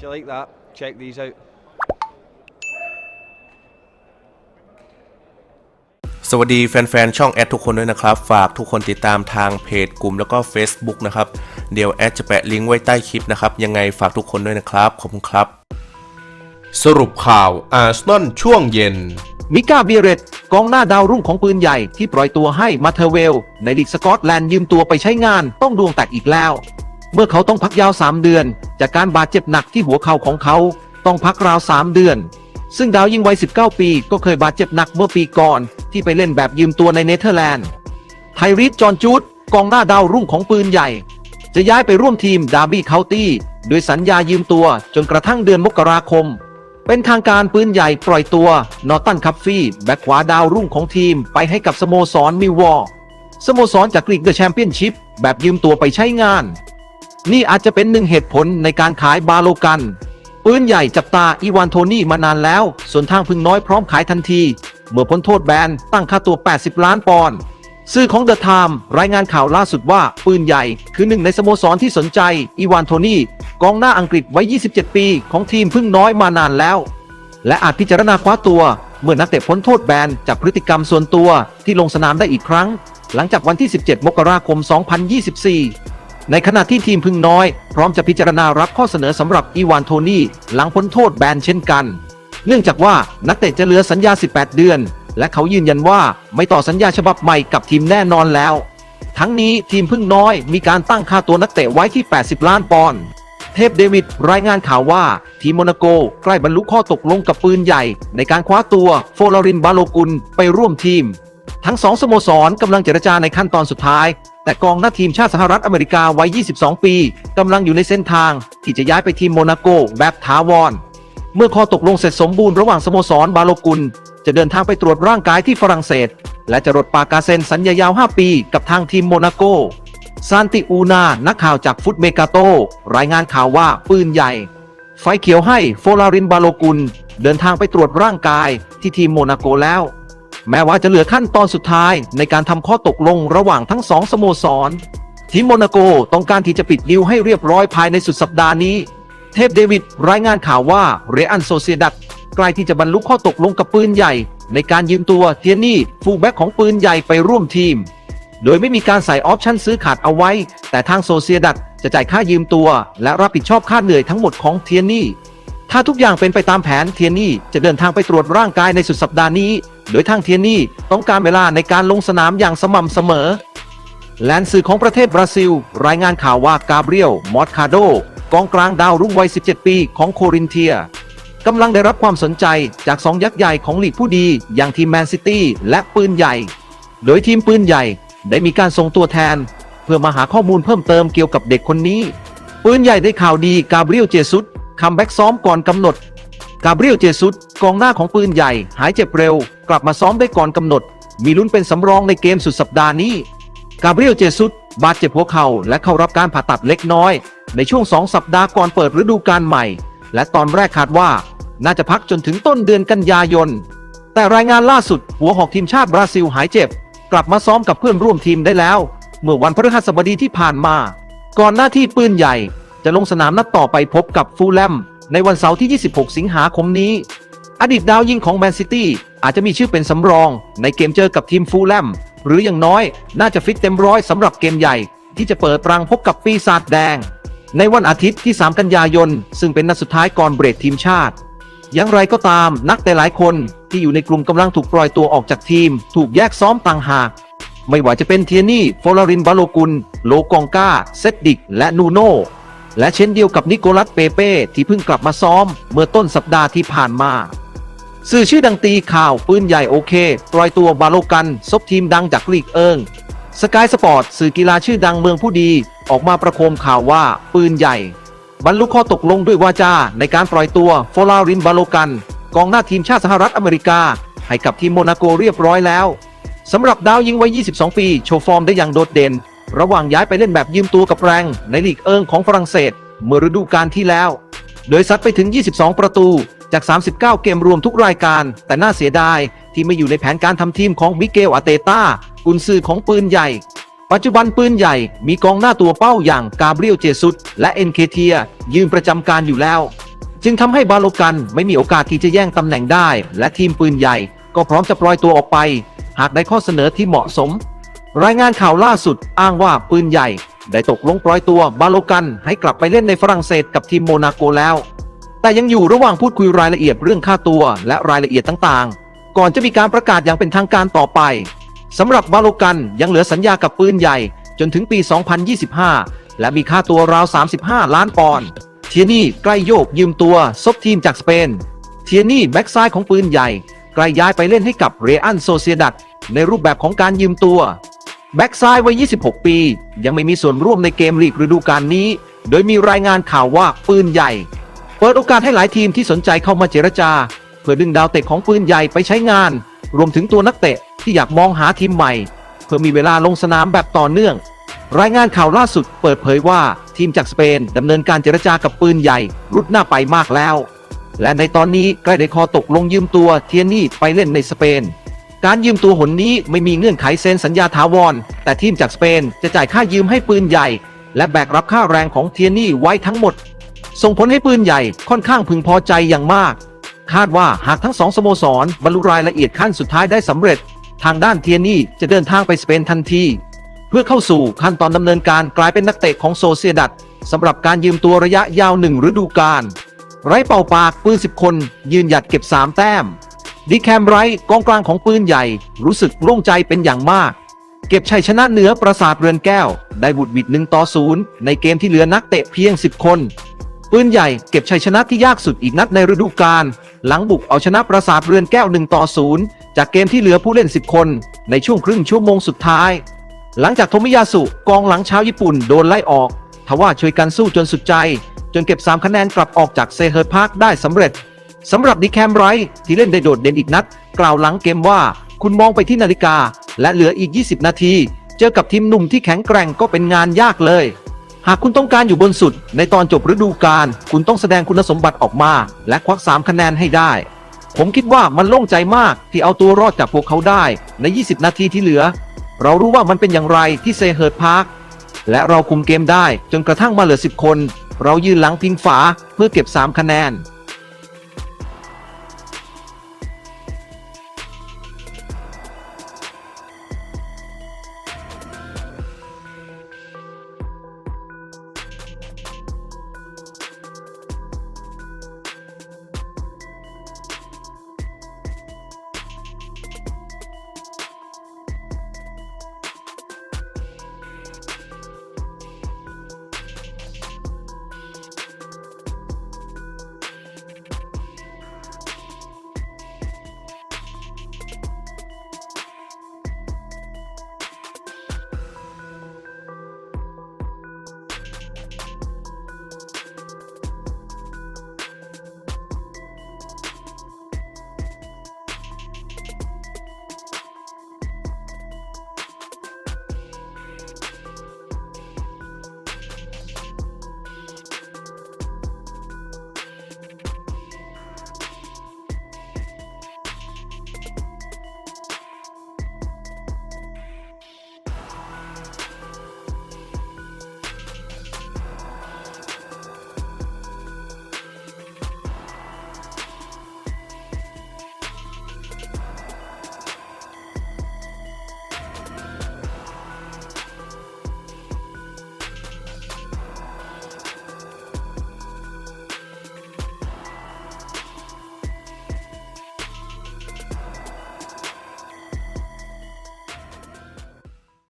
If you like that, check these out. สวัสดีแฟนๆ ช่องแอดทุกคนด้วยนะครับ ฝากทุกคนติดตามทางเพจกลุ่มแล้วก็ Facebook นะครับ เดี๋ยวแอดจะแปะลิงก์ไว้ใต้คลิปนะครับ ยังไงฝากทุกคนด้วยนะครับ ขอบคุณครับ สรุปข่าวอาร์เซนอลช่วงเย็น มิก้าเบียเรตกองหน้าดาวรุ่งของปืนใหญ่ที่ปล่อยตัวให้มาเทอร์เวล ในลีกสกอตแลนด์ยืมตัวไปใช้งานต้องดวงแตกอีกแล้ว เมื่อเขาต้องพักยาว 3 เดือน จากการบาดเจ็บหนักที่หัวเข่าของเขา ต้องพักราว 3 เดือน ซึ่งดาวยิงวัย 19 ปี ก็เคยบาดเจ็บหนักเมื่อปีก่อนที่ไปเล่นแบบยืมตัวในเนเธอร์แลนด์ ไทรีสจอห์นจูดกองหน้าดาวรุ่งของปืนใหญ่ จะย้ายไปร่วมทีมดาร์บี้เคาน์ตี้โดยสัญญายืมตัวจนกระทั่งเดือนมกราคม เป็นทางการปืนใหญ่ปล่อยตัวนอตันคัฟฟี่แบ็คขวาดาวรุ่งของทีมไปให้กับสโมสรมิววอร์สโมสรจากลีกเดอะแชมเปี้ยนชิพแบบยืมตัวไปใช้งาน นี่อาจจะเป็นหนึ่งเหตุผลในการขายบาโลกันปืนใหญ่จับตาอีวานโทนี่มานานแล้ว ส่วนทางพึ่งน้อยพร้อมขายทันที เมื่อพ้นโทษแบนตั้งค่าตัว 80 ล้านปอนด์สื่อของเดอะไทม์รายงานข่าวล่าสุดว่า ปืนใหญ่คือหนึ่งในสโมสรที่สนใจ อีวานโทนี่กองหน้าอังกฤษไว้ 27 ปี ของทีมพึ่งน้อยมานานแล้ว และอาจพิจารณาคว้าตัว เมื่อนักเตะพ้นโทษแบนจากพฤติกรรมส่วนตัวที่ลงสนามได้อีกครั้ง หลังจากวันที่ 17 มกราคม 2024 ในขณะที่ทีมพึ่งน้อย พร้อมจะพิจารณารับข้อเสนอสำหรับอีวานโทนี่หลังพ้นโทษแบนเช่นกัน เนื่องจากว่านักเตะจะเหลือสัญญา 18 เดือน และเขายืนยันว่าไม่ต่อสัญญาฉบับใหม่กับทีมแน่นอนแล้ว ทั้งนี้ทีมพึ่งน้อยมีการตั้งค่าตัวนักเตะไว้ที่ 80 ล้านปอนด์เทพเดวิดรายงานข่าวว่า ทีมโมนาโกใกล้บรรลุข้อตกลงกับปืนใหญ่ ในการคว้าตัวโฟลอรินบาโลกุลไปร่วมทีม ทั้งสองสโมสรกำลังเจรจาในขั้นตอนสุดท้ายแต่กองหน้าทีมชาติสหรัฐอเมริกาวัย 22 ปีกำลังอยู่ในเส้นทาง ที่จะย้ายไปทีมโมนาโกแบบถาวร เมื่อข้อตกลงเสร็จสมบูรณ์ระหว่างสโมสรบาโลกุล จะเดินทางไปตรวจร่างกายที่ฝรั่งเศส และจะรดปากกาเซ็นสัญญายาว 5 ปีกับทางทีมโมนาโกซานติอูนา นักข่าวจากฟุตเมกาโต รายงานข่าวว่าปืนใหญ่ ไฟเขียวให้โฟลารินบาโลกุล เดินทางไปตรวจร่างกายที่ทีมโมนาโกแล้ว แม้ว่าจะเหลือขั้นตอนสุดท้าย ในการทำข้อตกลงระหว่างทั้งสองสโมสร ทีมโมนาโกต้องการที่จะปิดดิวให้เรียบร้อยภายในสุดสัปดาห์นี้ เทพเดวิดรายงานข่าวว่าเรอันโซเซดัตใกล้ที่จะบรรลุข้อตกลงกับปืนใหญ่ ในการยืมตัวเทียนี่ฟูลแบ็กของปืนใหญ่ไปร่วมทีม โดยไม่มีการใส่ออปชั่นซื้อขาดเอาไว้ แต่ทางโซเซดัตจะจ่ายค่ายืมตัว และรับผิดชอบค่าเหนื่อยทั้งหมดของเทียนี่ ถ้าทุกอย่างเป็นไปตามแผนเทียนี่จะเดินทางไปตรวจร่างกายในสุดสัปดาห์นี้ โดยทางเทียนี่ต้องการเวลาในการลงสนามอย่างสม่ำเสมอ แลนสื่อของประเทศบราซิล รายงานข่าวว่ากาเบรียล มอสคาโด กองกลางดาวรุ่งวัย 17 ปีของโครินเทียกำลังได้รับความสนใจจากสองยักษ์ใหญ่ของลีกผู้ดีอย่างทีมแมนซิตี้และปืนใหญ่ โดยทีมปืนใหญ่ได้มีการส่งตัวแทน เพื่อมาหาข้อมูลเพิ่มเติมเกี่ยวกับเด็กคนนี้ ปืนใหญ่ได้ข่าวดีกาเบรียลเจซุส คัมแบ็กซ้อมก่อนกำหนด กาเบรียลเจซุสกองหน้าของปืนใหญ่ หายเจ็บเร็ว กลับมาซ้อมได้ก่อนกำหนด มีลุ้นเป็นสำรองในเกมสุดสัปดาห์นี้ กาเบรียลเจซุสบาดเจ็บหัวเข่าและเข้ารับการผ่าตัดเล็กน้อย ในช่วง 2 สัปดาห์ก่อนเปิดฤดูกาลใหม่ และตอนแรกคาดว่า น่าจะพักจนถึงต้นเดือนกันยายน แต่รายงานล่าสุด หัวหอกทีมชาติบราซิลหายเจ็บ กลับมาซ้อมกับเพื่อนร่วมทีมได้แล้ว เมื่อวันพฤหัสบดีที่ผ่านมา ก่อนหน้าที่ปืนใหญ่ จะลงสนามนัดต่อไปพบกับฟูลแลมในวันเสาร์ที่ 26 สิงหาคมนี้ อดีตดาวยิงของแมนซิตี้อาจจะมีชื่อเป็นสำรองในเกมเจอกับทีมฟูลแลมหรืออย่างน้อยน่าจะฟิตเต็มร้อยสำหรับเกมใหญ่ ที่จะเปิดรังพบกับปีศาจแดง ในวันอาทิตย์ที่ 3 กันยายน ซึ่งเป็นนัดสุดท้ายก่อนเบรกทีมชาติ อย่างไรก็ตามนักแต่หลายคนที่อยู่ในกลุ่มกำลังถูกปล่อยตัวออกจากทีม ถูกแยกซ้อมต่างหาก ไม่ว่าจะเป็นเทียนี่ โฟลารินบาโลกุล โลกองกาเซดดิก และนูโน และเช่นเดียวกับนิโคลัสเปเป้ที่เพิ่งกลับมาซ้อม เมื่อต้นสัปดาห์ที่ผ่านมา สื่อชื่อดังตีข่าวปืนใหญ่โอเค ปล่อยตัวบาโลกัน ซบทีมดังจากลีกเอิงสกายสปอร์ตสื่อกีฬาชื่อดังเมืองผู้ดี ออกมาประโคมข่าวว่าปืนใหญ่ บรรลุข้อตกลงด้วยวาจาในการปล่อยตัวโฟลารินบาโลกัน กองหน้าทีมชาติสหรัฐอเมริกา ให้กับทีมโมนาโกเรียบร้อยแล้วสำหรับดาวยิงวัย 22 ปี โชว์ฟอร์มได้อย่างโดดเด่น ระหว่างย้ายไปเล่นแบบยืมตัวกับแรงในลีกเอิงของฝรั่งเศส เมื่อฤดูกาลที่แล้ว โดยซัดไปถึง 22 ประตูจาก 39 เกมรวมทุกรายการ แต่น่าเสียดายที่ไม่อยู่ในแผนการทำทีมของมิเกลอาเตต้ากุนซือของปืนใหญ่ ปัจจุบันปืนใหญ่มีกองหน้าตัวเป้าอย่างกาเบรียลเจซุสและเอ็นเคเทีย ยืนประจำการอยู่แล้ว จึงทำให้บาโลกันไม่มีโอกาสที่จะแย่งตำแหน่งได้ และทีมปืนใหญ่ ก็พร้อมจะปล่อยตัวออกไป หากได้ข้อเสนอที่เหมาะสม รายงานข่าวล่าสุดอ้างว่าปืนใหญ่ ได้ตกลงปล่อยตัวบาโลกันให้กลับไปเล่นในฝรั่งเศสกับทีมโมนาโกแล้ว แต่ยังอยู่ระหว่างพูดคุยรายละเอียดเรื่องค่าตัวและรายละเอียดต่างๆ ก่อนจะมีการประกาศอย่างเป็นทางการต่อไปสำหรับบาโลกันยังเหลือสัญญากับปืนใหญ่ จนถึงปี 2025 และมีค่าตัวราว 35 ล้านปอนด์เทียนี่ใกล้โยกยืมตัวซบทีมจากสเปน เทียนี่แบ็กซ้ายของปืนใหญ่ใกล้ย้ายไปเล่นให้กับเรอันโซเซียดัดในรูปแบบของการยืมตัว แบ็กซ้ายวัย 26 ปี ยังไม่มีส่วนร่วมในเกมลีกฤดูกาลนี้ โดยมีรายงานข่าวว่าปืนใหญ่ เปิดโอกาสให้หลายทีมที่สนใจเข้ามาเจรจา เพื่อดึงดาวเตะของปืนใหญ่ไปใช้งาน รวมถึงตัวนักเตะที่อยากมองหาทีมใหม่ เพื่อมีเวลาลงสนามแบบต่อเนื่อง รายงานข่าวล่าสุดเปิดเผยว่าทีมจากสเปนดำเนินการเจรจากับปืนใหญ่ รุดหน้าไปมากแล้ว และในตอนนี้ใกล้ได้คอตกลงยืมตัวเทียนี่ไปเล่นในสเปน การยืมตัวหนนี้ไม่มีเงื่อนไขเซ็นสัญญาถาวร แต่ทีมจากสเปนจะจ่ายค่ายืมให้ปืนใหญ่ และแบกรับค่าแรงของเทียนี่ไว้ทั้งหมด ส่งผลให้ปืนใหญ่ค่อนข้างพึงพอใจอย่างมาก คาดว่าหากทั้งสองสโมสรบรรลุรายละเอียดขั้นสุดท้ายได้สำเร็จ ทางด้านเทียนี่จะเดินทางไปสเปนทันที เพื่อเข้าสู่ขั้นตอนดำเนินการกลายเป็นนักเตะของโซเซียดัดสำหรับการยืมตัวระยะยาวหนึ่งฤดูกาลไร้เป่าปากปืนสิบคนยืนหยัดเก็บ3แต้ม ดิแคมไรท์กองกลางของปืนใหญ่ รู้สึกโล่งใจเป็นอย่างมาก เก็บชัยชนะเหนือปราสาทเรือนแก้ว ได้บุดบิดหนึ่งต่อศูนย์ในเกมที่เหลือนักเตะเพียง 10 คน ปืนใหญ่เก็บชัยชนะที่ยากสุดอีกนัดในฤดูกาลหลังบุกเอาชนะปราสาทเรือนแก้ว1ต่อ0จากเกมที่เหลือผู้เล่น 10 คน ในช่วงครึ่งชั่วโมงสุดท้าย หลังจากโทมิยาสุกองหลังชาวญี่ปุ่นโดนไล่ออกทว่าช่วยกันสู้จนสุดใจ จนเก็บ3คะแนนกลับออกจากเซเฮอร์พาร์คได้สำเร็จ สำหรับดิแคมไรท์ที่เล่นได้โดดเด่นอีกนัดกล่าวหลังเกมว่า คุณมองไปที่นาฬิกา และเหลืออีก 20 นาที เจอกับทีมหนุ่มที่แข็งแกร่งก็เป็นงานยากเลย หากคุณต้องการอยู่บนสุด ในตอนจบฤดูกาลคุณต้องแสดงคุณสมบัติออกมา และควัก 3 คะแนนให้ได้ ผมคิดว่ามันโล่งใจมากที่เอาตัวรอดจากพวกเขาได้ใน 20 นาทีที่เหลือ เรารู้ว่ามันเป็นอย่างไรที่เซเฮิร์ดพาร์คและเราคุมเกมได้จนกระทั่งมาเหลือ 10 คน เรายืนหลังพิงฝาเพื่อเก็บ 3 คะแนน